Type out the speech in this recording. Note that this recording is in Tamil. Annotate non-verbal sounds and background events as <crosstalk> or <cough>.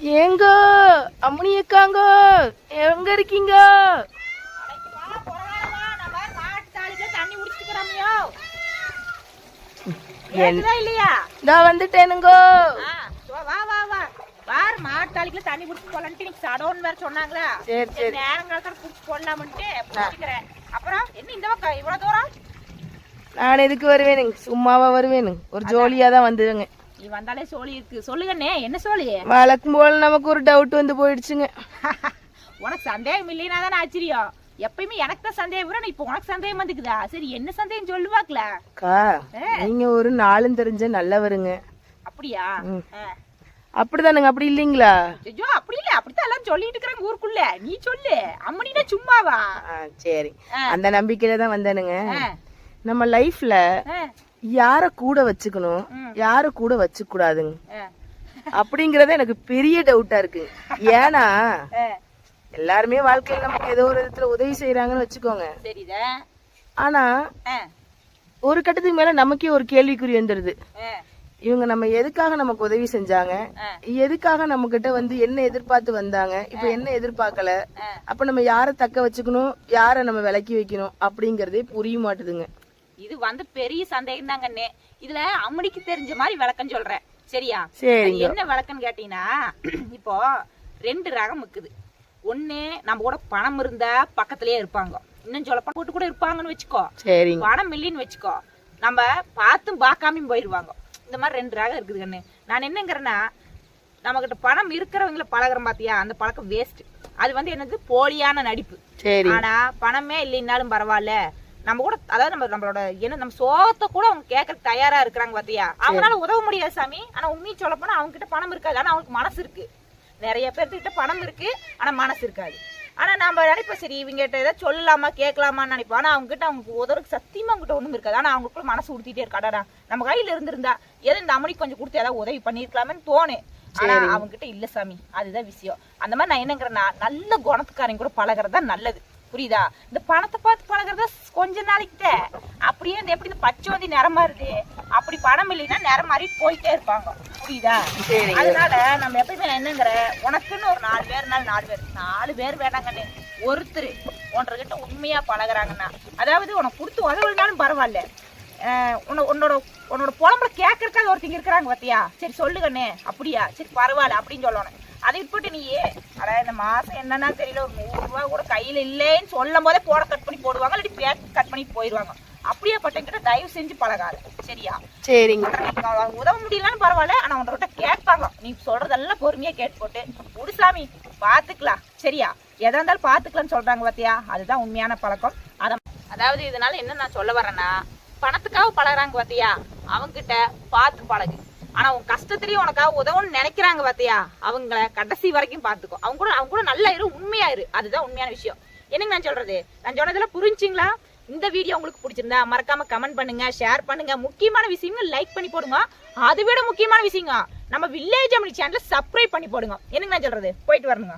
ஏங்க அம்மனி அக்காங்க எங்க இருக்கீங்க? இதா வந்துட்டேனுங்க. வா வா வா வா. வாரு மாட்டாளிக்குள்ள தண்ணி குடிச்சு போலான்ட்டு நீ சடோன்னு வேற சொன்னாங்களா? சரி சரி. நேரம் கலக்கிற குடிச்சு போடலாம்ட்டு பிடிச்சிக்கிறேன் அப்புறம் என்ன இந்த பக்கம்? இவ்வளவு தூரம்? நான் எதுக்கு வருவேனுங்க? சும்மாவா வருவேனுங்க. ஒரு ஜோலியா தான் வந்ததுங்க நீ வந்தாலே சோழி இருக்கு. சொல்லுங்கண்ணே என்ன சோழி? வழக்கம் போல நமக்கு ஒரு டவுட் வந்து போயிடுச்சுங்க. <laughs> உனக்கு சந்தேகம் இல்லைன்னா தானே ஆச்சரியம். எப்பயுமே எனக்கு தான் சந்தேகம் வரும் இப்போ உனக்கு சந்தேகம் வந்துக்குதா? சரி என்ன சந்தேகம் சொல்லுவாக்கல? அக்கா நீங்க ஒரு நாளும் தெரிஞ்ச நல்லவருங்க. அப்படியா. அப்படிதானுங்க அப்படி இல்லைங்களா? ஐயோ அப்படி இல்ல. அப்படித்தான் எல்லாரும் சொல்லிட்டு இருக்கிறாங்க ஊருக்குள்ள. நீ சொல்லு. அம்மனினா சும்மாவா? சரி. அந்த நம்பிக்கையில தான் வந்தேனுங்க. நம்ம லைஃப்ல யார கூட வச்சுக்கணும். யார கூட வச்சுக்க கூடாதுங்க அப்படிங்கறது எனக்கு பெரிய டவுட்டா இருக்கு. ஏன்னா. எல்லாருமே வாழ்க்கையில நமக்கு ஏதோ ஒரு விதத்துல உதவி செய்யறாங்கன்னு வச்சுக்கோங்க. ஆனா ஒரு கட்டத்துக்கு மேல நமக்கே ஒரு கேள்விக்குறி வந்துடுது இவங்க நம்ம எதுக்காக நமக்கு உதவி செஞ்சாங்க. எதுக்காக நம்ம கிட்ட வந்து என்ன எதிர்பார்த்து வந்தாங்க? இப்ப என்ன எதிர்பார்க்கல. அப்ப நம்ம யார தக்க வச்சுக்கணும்? யார நம்ம விலக்கி வைக்கணும்? அப்படிங்கறதே புரிய மாட்டுதுங்க. இது வந்து பெரிய சந்தேகம் தாங்கண்ணே இதுல அம்மனிக்கு தெரிஞ்ச மாதிரி விளக்கம் சொல்றேன். சரியா? என்ன விளக்கம்னு கேட்டீங்கன்னா <clears throat> இப்போ ரெண்டு ரகம் இருக்குது ஒண்ணு நம்ம கூட பணம் இருந்தா பக்கத்திலேயே இருப்பாங்க. இன்னும் சொல்ல போட்டு கூட இருப்பாங்கன்னு வச்சுக்கோ. பணம் இல்லைன்னு வச்சுக்கோ. நம்ம பார்த்தும் பார்க்காமையும் போயிடுவாங்க. இந்த மாதிரி ரெண்டு ரகம் இருக்குது கண்ணு. நான் என்னங்கிறேன்னா நம்மகிட்ட பணம் இருக்கிறவங்கள பழகுறோம் பாத்தியா? அந்த பழக்கம் வேஸ்ட் அது வந்து என்னது? போலியான நடிப்பு. ஆனா பணமே இல்லைன்னாலும் பரவாயில்ல. நம்ம கூட அதாவது நம்ம நம்மளோட என்ன நம்ம சோகத்தை கூட அவங்க கேட்க தயாரா இருக்கிறாங்க பாத்தியா? அவங்களால உதவ முடியாது சாமி. ஆனா உண்மையை சொல்ல போனா அவங்க கிட்ட பணம் இருக்காது. ஆனா அவங்களுக்கு மனசு இருக்கு. நிறைய பேர்த்துக்கிட்ட பணம் இருக்கு ஆனா மனசு இருக்காது. ஆனா நம்ம நினைப்போம் சரி இவங்க கிட்ட ஏதாவது சொல்லலாமா கேட்கலாமான்னு நினைப்போம். ஆனா அவங்க கிட்ட அவங்க உதவுக்கு சத்தியமா அவங்க கிட்ட ஒண்ணும் இருக்காது. ஆனா அவங்களுக்குள்ள மனசு உடுத்திட்டே இருக்காடா நம்ம கையில இருந்திருந்தா ஏதோ இந்த அமனிக்கு கொஞ்சம் கொடுத்து ஏதாவது உதவி பண்ணிருக்கலாமேன்னு தோணு. ஆனா அவங்க கிட்ட இல்ல சாமி. அதுதான் விஷயம். அந்த மாதிரி நான் என்னங்கிறேன்னா நல்ல குணத்துக்காரங்க கூட பழகுறது நல்லது. புரியுதா? இந்த பணத்தை பார்த்து பழகுறதா கொஞ்ச நாளைக்கிட்ட அப்படியே இந்த எப்படி இந்த பச்சை வந்து நிறம் மாறுது அப்படி பணம் இல்லைன்னா நிறம் மாறி போயிட்டே இருப்பாங்க. புரியுதா. அதனால நம்ம எப்பயுமே என்னங்கிற உனக்குன்னு ஒரு நாலு பேர்னாலும் நாலு பேர் நாலு பேர் வேண்டாங்கன்னு ஒருத்தர் ஒன்றரை உண்மையா பழகுறாங்கன்னா அதாவது உனக்கு கொடுத்து உதவுனாலும் பரவாயில்ல. உன்னோட உன்னோட புலம்புல கேட்கறக்காக ஒருத்தங்க இருக்கிறாங்க பாத்தியா? சரி சொல்லுங்கண்ணே. அப்படியா? சரி பரவாயில்ல அப்படின்னு சொல்லணும். அதை விட்டுட்டு நீ அட இந்த மாசம் என்னன்னா தெரியல ஒரு நூறு ரூபாய் கூட கையில இல்லைன்னு சொல்லும் போதே போட கட் பண்ணி போடுவாங்க இல்லாட்டி பேக் கட் பண்ணி போயிடுவாங்க அப்படியே பட்டங்கிட்ட தயவு செஞ்சு பழகாது சரியா? சரிங்க. உதவ முடியலன்னு பரவாயில்ல ஆனா உன்கிட்ட கேட்பாங்க. நீ சொல்றதெல்லாம் பொறுமையா கேட்டு போட்டு உடுசாமி பாத்துக்கலாம் சரியா? எதா இருந்தாலும் பாத்துக்கலாம்னு சொல்றாங்க பாத்தியா? அதுதான் உண்மையான பழக்கம். அத அதாவது இதனால என்ன நான் சொல்ல வரேன்னா பணத்துக்காக பழகுறாங்க பாத்தியா? அவங்க கிட்ட பார்த்து பழகு. ஆனா உன் கஷ்டத்துலயும் உனக்காக உதவும்னு நினைக்கிறாங்க பாத்தியா? அவங்கள கடைசி வரைக்கும் பாத்துக்கோ. அவங்க கூட அவங்க கூட நல்லா இரு உண்மையா இரு அதுதான் உண்மையான விஷயம். என்னங்க நான் சொல்றது? நான் சொன்னதெல்லாம் புரிஞ்சுங்களா? இந்த வீடியோ உங்களுக்கு பிடிச்சிருந்தா மறக்காம கமெண்ட் பண்ணுங்க ஷேர் பண்ணுங்க. முக்கியமான விஷயங்கள் லைக் பண்ணி போடுங்க. அதை விட முக்கியமான விஷயங்க நம்ம வில்லேஜ் அமனி சேனலை சப்ஸ்கிரைப் பண்ணி போடுங்க. என்னங்க நான் சொல்றது? போயிட்டு வரணுங்க.